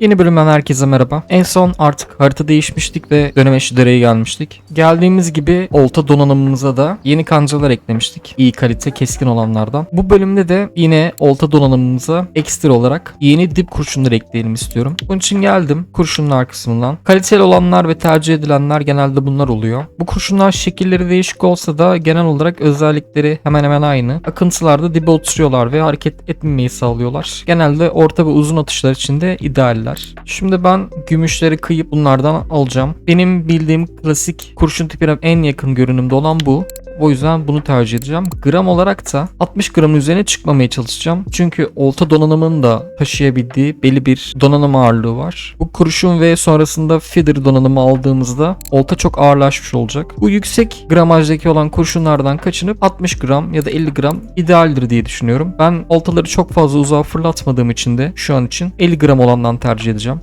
Yeni bölümden herkese merhaba. En son artık harita değişmiştik ve dönem eşidereye gelmiştik. Geldiğimiz gibi olta donanımımıza da yeni kancalar eklemiştik. İyi kalite keskin olanlardan. Bu bölümde de yine olta donanımımıza ekstra olarak yeni dip kurşunları ekleyelim istiyorum. Bunun için geldim kurşunlar kısmından. Kaliteli olanlar ve tercih edilenler genelde bunlar oluyor. Bu kurşunlar şekilleri değişik olsa da genel olarak özellikleri hemen hemen aynı. Akıntılarda dibe oturuyorlar ve hareket etmemeyi sağlıyorlar. Genelde orta ve uzun atışlar için de idealler. Şimdi ben gümüşleri kıyıp bunlardan alacağım. Benim bildiğim klasik kurşun tipine en yakın görünümde olan bu. O yüzden bunu tercih edeceğim. Gram olarak da 60 gramın üzerine çıkmamaya çalışacağım. Çünkü olta donanımının da taşıyabildiği belli bir donanım ağırlığı var. Bu kurşun ve sonrasında feeder donanımı aldığımızda olta çok ağırlaşmış olacak. Bu yüksek gramajdaki olan kurşunlardan kaçınıp 60 gram ya da 50 gram idealdir diye düşünüyorum. Ben oltaları çok fazla uzağa fırlatmadığım için de şu an için 50 gram olandan tercih edeceğim.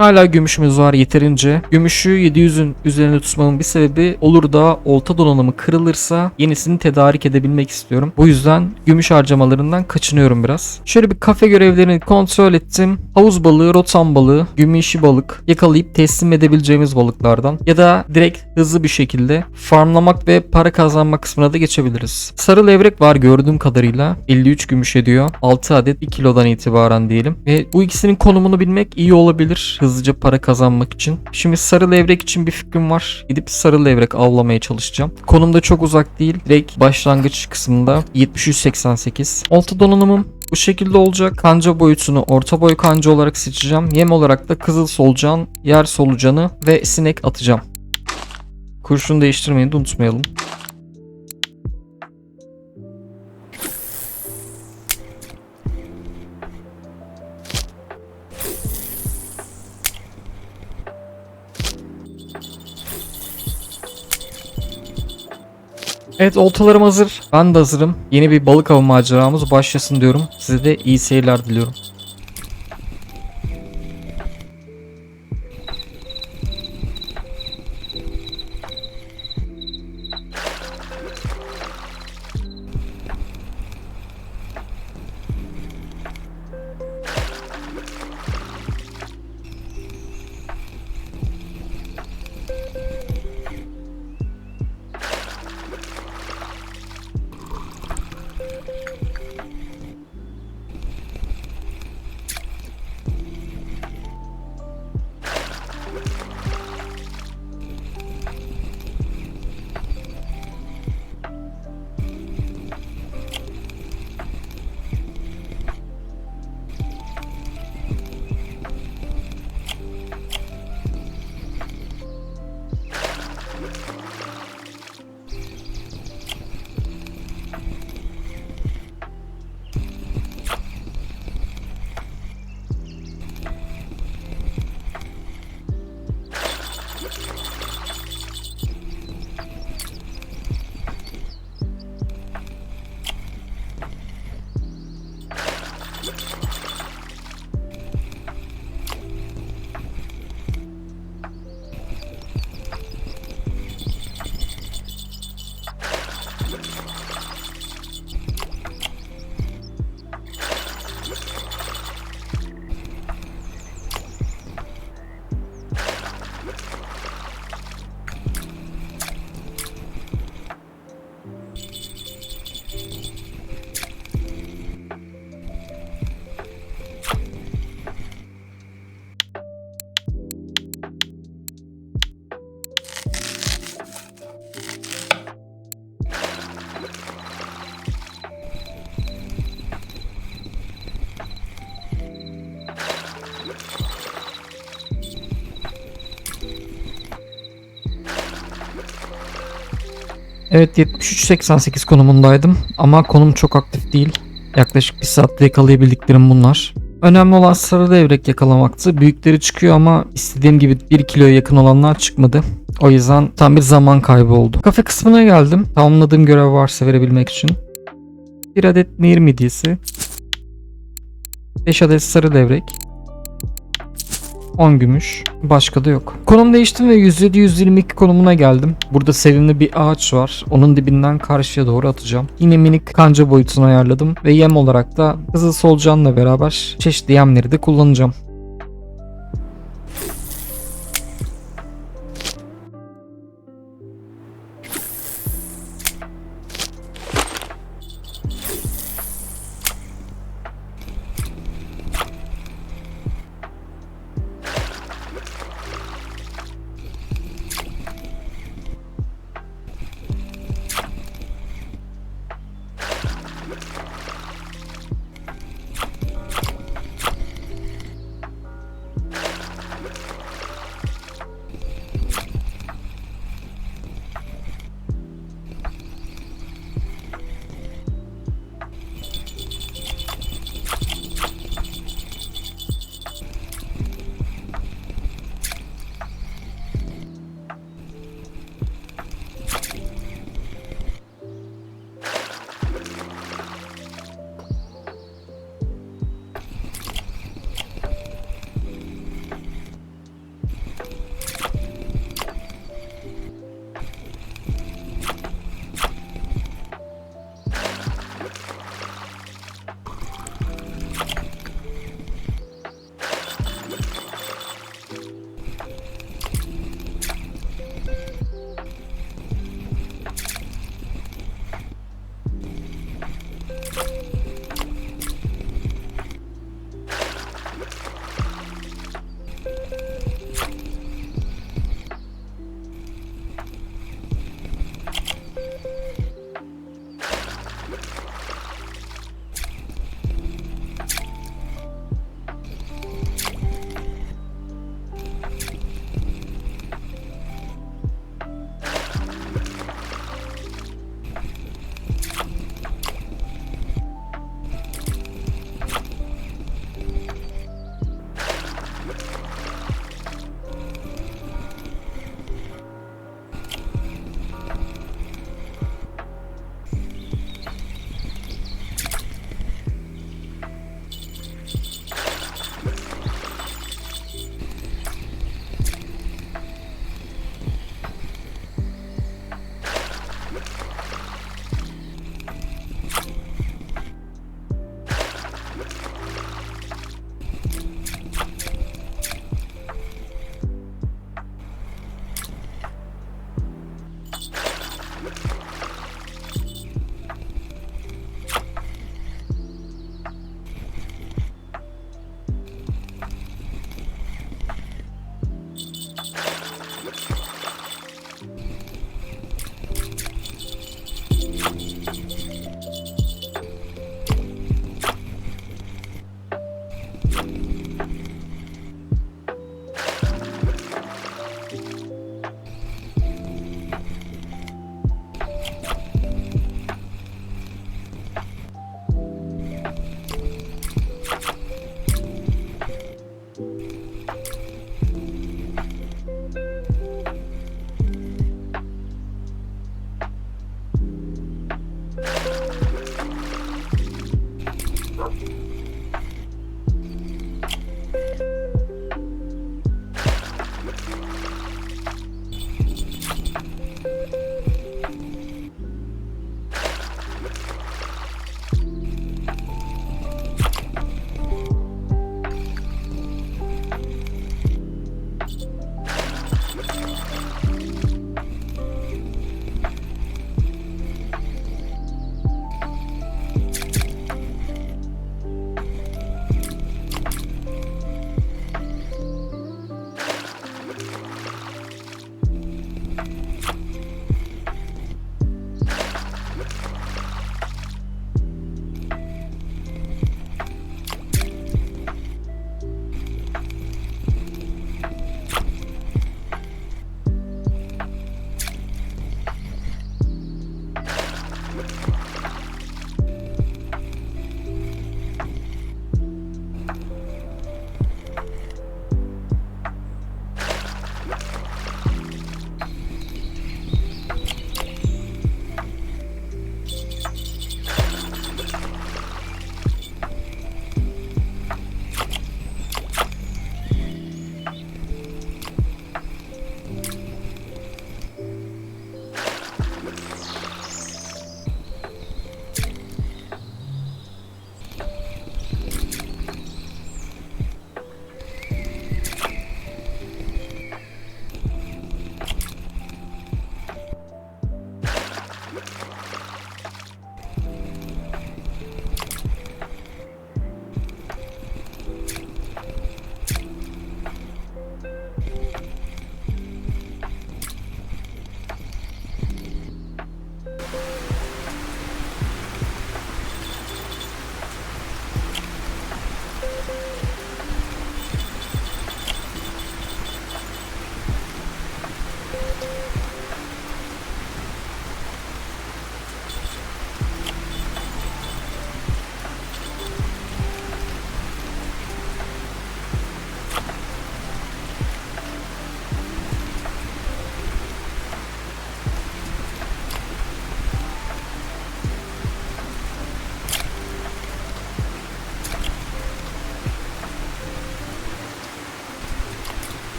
Hala gümüşümüz var yeterince. Gümüşü 700'ün üzerinde tutmamın bir sebebi olur da olta donanımı kırılırsa yenisini tedarik edebilmek istiyorum. Bu yüzden gümüş harcamalarından kaçınıyorum biraz. Şöyle bir kafe görevlerini kontrol ettim. Havuz balığı, rotan balığı, gümüşü balık yakalayıp teslim edebileceğimiz balıklardan ya da direkt hızlı bir şekilde farmlamak ve para kazanma kısmına da geçebiliriz. Sarı levrek var gördüğüm kadarıyla 53 gümüş ediyor. 6 adet 2 kilodan itibaren diyelim. Ve bu ikisinin konumunu bilmek iyi olabilir hızlıca para kazanmak için. Şimdi sarı levrek için bir fikrim var. Gidip sarı levrek avlamaya çalışacağım. Konumda çok uzak değil. Direkt başlangıç kısmında 7388. Olta donanımım bu şekilde olacak. Kanca boyutunu orta boy kanca olarak seçeceğim. Yem olarak da kızıl solucan, yer solucanı ve sinek atacağım. Kurşun değiştirmeyi de unutmayalım. Evet oltalarım hazır. Ben de hazırım. Yeni bir balık avı maceramız başlasın diyorum. Size de iyi seyirler diliyorum. Evet 73.88 konumundaydım ama konum çok aktif değil. Yaklaşık bir saatte yakalayabildiklerim bunlar. Önemli olan sarı levrek yakalamaktı. Büyükleri çıkıyor ama istediğim gibi 1 kiloya yakın olanlar çıkmadı. O yüzden tam bir zaman kaybı oldu. Kafe kısmına geldim. Tamamladığım görev varsa verebilmek için. Bir adet nehir midyesi. 5 adet sarı levrek. 10 gümüş. Başka da yok. Konum değiştim ve 107-122 konumuna geldim. Burada sevimli bir ağaç var. Onun dibinden karşıya doğru atacağım. Yine minik kanca boyutunu ayarladım. Ve yem olarak da kızıl solucanla beraber çeşitli yemleri de kullanacağım.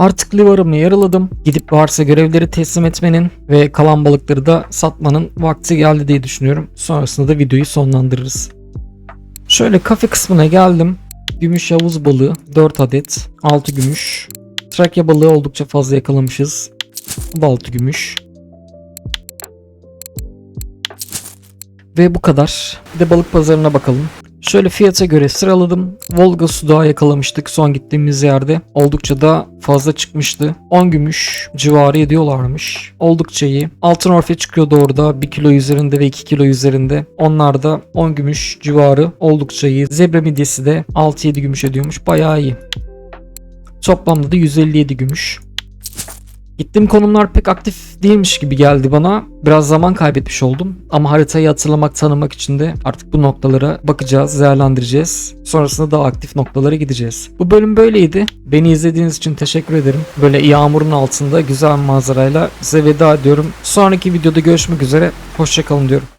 Artık livarımı yaraladım. Gidip varsa görevleri teslim etmenin ve kalan balıkları da satmanın vakti geldi diye düşünüyorum. Sonrasında da videoyu sonlandırırız. Şöyle kafe kısmına geldim. Gümüş yavuz balığı 4 adet. 6 gümüş. Trakya balığı oldukça fazla yakalamışız. Bu da 6 gümüş. Ve bu kadar. Bir de balık pazarına bakalım. Şöyle fiyata göre sıraladım. Volga sudağı yakalamıştık son gittiğimiz yerde. Oldukça da fazla çıkmıştı. 10 gümüş civarı ediyorlarmış. Oldukça iyi. Altın orfe çıkıyordu orada 1 kilo üzerinde ve 2 kilo üzerinde. Onlar da 10 gümüş civarı oldukça iyi. Zebra midyesi de 6-7 gümüş ediyormuş. Bayağı iyi. Toplamda da 157 gümüş. Gittiğim konumlar pek aktif değilmiş gibi geldi bana. Biraz zaman kaybetmiş oldum. Ama haritayı hatırlamak, tanımak için de artık bu noktalara bakacağız, değerlendireceğiz. Sonrasında daha aktif noktalara gideceğiz. Bu bölüm böyleydi. Beni izlediğiniz için teşekkür ederim. Böyle yağmurun altında güzel manzarayla size veda ediyorum. Sonraki videoda görüşmek üzere. Hoşçakalın diyorum.